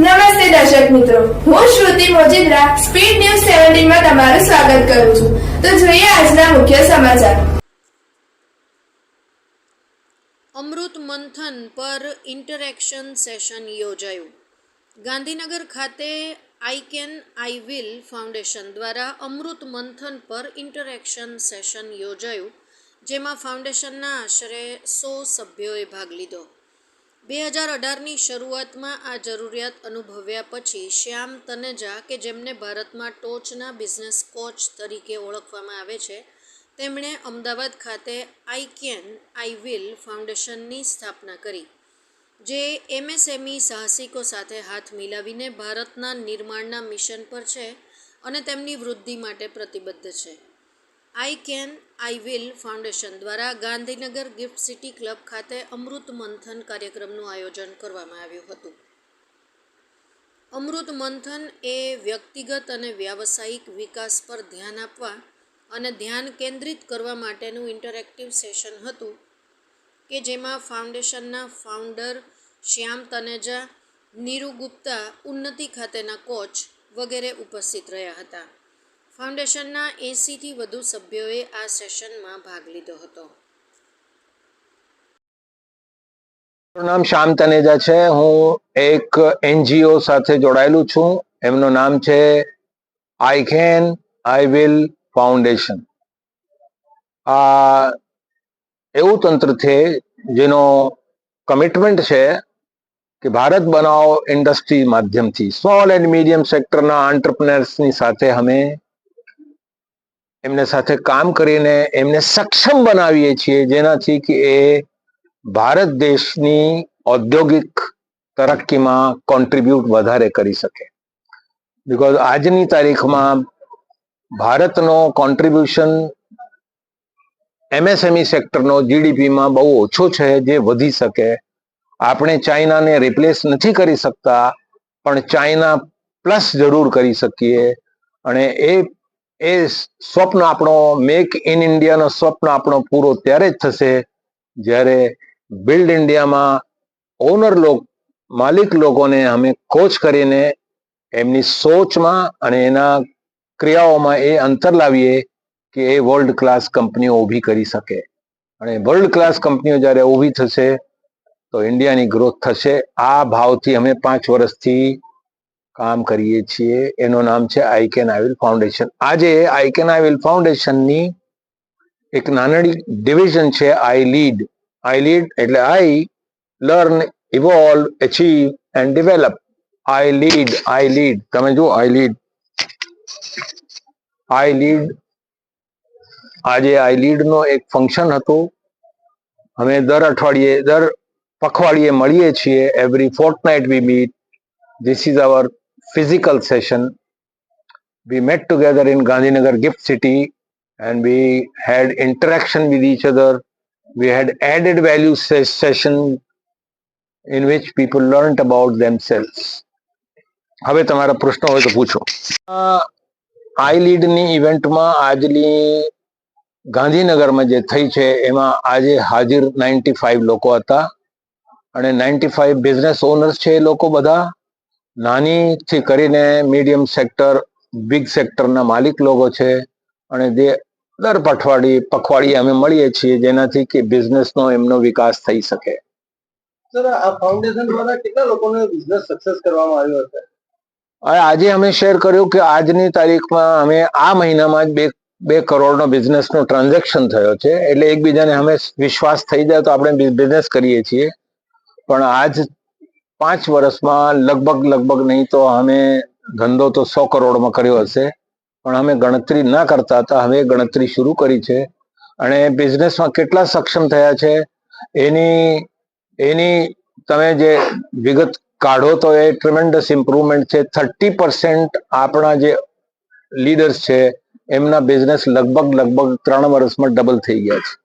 નમસ્તે દર્શક મિત્રો. હું શ્રુતિ મોજીદ્રા, સ્પીડ ન્યૂઝ સેવન્ટીનમાં તમારું સ્વાગત કરું છું. તો જોઈએ આજના મુખ્ય સમાચાર. અમૃત મંથન પર ઇન્ટરેક્શન સેશન યોજાયું. ગાંધીનગર ખાતે I can I will foundation દ્વારા અમૃત મંથન પર ઇન્ટરેક્શન સેશન યોજાયું, જેમાં ફાઉન્ડેશનના આશરે સો સભ્યોએ ભાગ લીધો. બે હજાર અઢારની શરૂઆતમાં આ જરૂરિયાત અનુભવ્યા પછી શ્યામ તનેજા, કે જેમને ભારતમાં ટોચના બિઝનેસ કોચ તરીકે ઓળખવામાં આવે છે, તેમણે અમદાવાદ ખાતે આઈ કેન આઈ વિલ ફાઉન્ડેશનની સ્થાપના કરી, જે એમએસએમઈ સાહસિકો સાથે હાથ મિલાવીને ભારતના નિર્માણના મિશન પર છે અને તેમની વૃદ્ધિ માટે પ્રતિબદ્ધ છે. I can I will foundation દ્વારા ગાંધીનગર ગિફ્ટ સિટી ક્લબ ખાતે અમૃત મંથન કાર્યક્રમનું આયોજન કરવામાં આવ્યું હતું. અમૃત મંથન એ વ્યક્તિગત અને વ્યાવસાયિક વિકાસ પર ધ્યાન આપવા અને ધ્યાન કેન્દ્રિત કરવા માટેનું ઇન્ટરેક્ટિવ સેશન હતું કે જેમાં ફાઉન્ડેશનના ફાઉન્ડર શ્યામ તનેજા, નીરુ ગુપ્તા, ઉન્નતિ ખાતેના કોચ વગેરે ઉપસ્થિત રહ્યા હતા. ફાઉન્ડેશનના એંસીથી વધુ સભ્યોએ આ સેશનમાં ભાગ લીધો હતો. નામ શ્યામ તનેજા છે. હું એક એનજીઓ સાથે જોડાયેલું છું. એમનું નામ છે I can, I will foundation. આ એવું તંત્ર છે જેનો કમિટમેન્ટ છે કે ભારત બનાવો ઇન્ડસ્ટ્રી માધ્યમથી. સ્મોલ એન્ડ મીડિયમ સેક્ટરના આંટરપ્રનર્સની સાથે અમે એમને સાથે કામ કરીને એમને સક્ષમ બનાવીએ છીએ, જેનાથી કે એ ભારત દેશની ઔદ્યોગિક તરક્કીમાં કોન્ટ્રીબ્યુટ વધારે કરી શકે. બિકોઝ આજની તારીખમાં ભારતનો કોન્ટ્રીબ્યુશન એમએસએમઈ સેક્ટરનો જીડીપીમાં બહુ ઓછો છે, જે વધી શકે. આપણે ચાઇનાને રિપ્લેસ નથી કરી શકતા, પણ ચાઇના પ્લસ જરૂર કરી શકીએ. અને એ એ સ્વપ્ન આપણો મેક ઇન ઇન્ડિયાનો સ્વપ્ન આપણો પૂરો ત્યારે જ થશે, જ્યારે બિલ્ડ ઇન્ડિયામાં ઓનર લોક, માલિક લોકોને અમે કોચ કરીને એમની સોચમાં અને એના ક્રિયાઓમાં એ અંતર લાવીએ કે એ વર્લ્ડ ક્લાસ કંપનીઓ ઊભી કરી શકે. અને વર્લ્ડ ક્લાસ કંપનીઓ જ્યારે ઊભી થશે, તો ઇન્ડિયાની ગ્રોથ થશે. આ ભાવથી અમે પાંચ વર્ષથી કામ કરીએ છીએ. એનું નામ છે આઈ કેન આઈ ફાઉન્ડેશન આજે આઈ કેન આઈ ફાઉન્ડેશનની એક નાનડી ડિવિઝન છે આઈ લીડ આઈ લીડ એટલે I learn evolve achieve and develop I lead I lead તમે જુઓ આઈ લીડ આઈ લીડ આજે આઈ લીડ નો એક ફંક્શન હતું. અમે દર અઠવાડિયે, દર પખવાડિયે મળીએ છીએ. Every fortnight we meet this is our physical session we met together in gandhinagar gift city and we had interaction with each other we had added value ses- session in which people learnt about themselves હવે તમારા પ્રશ્નો હોય તો પૂછો આઈ લીડની ઇવેન્ટમાં આજની ગાંધીનગરમાં જે થઈ છે એમાં આજે હાજર નાઇન્ટી ફાઈવ લોકો હતા અને નાઇન્ટી ફાઈવ બિઝનેસ ઓનર્સ છે એ લોકો બધા નાનીથી કરીને મીડિયમ સેક્ટર બિગ સેક્ટરના માલિક લોકો છે. અને જે દર પઠવાડિયે પખવાડિયે અમે મળીએ છીએ જેનાથી કે બિઝનેસનો એમનો વિકાસ થઈ શકે. સર આ ફાઉન્ડેશન દ્વારા કેટલા લોકોને બિઝનેસ સક્સેસ કરવામાં આવ્યો હવે આજે અમે શેર કર્યું કે આજની તારીખમાં અમે આ મહિનામાં જ બે બે કરોડનો બિઝનેસનો ટ્રાન્ઝેક્શન થયો છે. એટલે એકબીજાને અમે વિશ્વાસ થઈ જાય તો આપણે બિઝનેસ કરીએ છીએ. પણ આજ પાંચ વર્ષમાં લગભગ લગભગ નહીં તો અમે ધંધો તો સો કરોડમાં કર્યો હશે. પણ અમે ગણતરી ના કરતા હતા. હવે ગણતરી શરૂ કરી છે. અને બિઝનેસમાં કેટલા સક્ષમ થયા છે? એની એની તમે જે વિગત કાઢો તો એ ટ્રીમેન્ડસ ઇમ્પ્રુવમેન્ટ છે. થર્ટી પર્સન્ટ આપણા જે લીડર્સ છે, એમના બિઝનેસ લગભગ લગભગ ત્રણ વર્ષમાં ડબલ થઈ ગયા છે.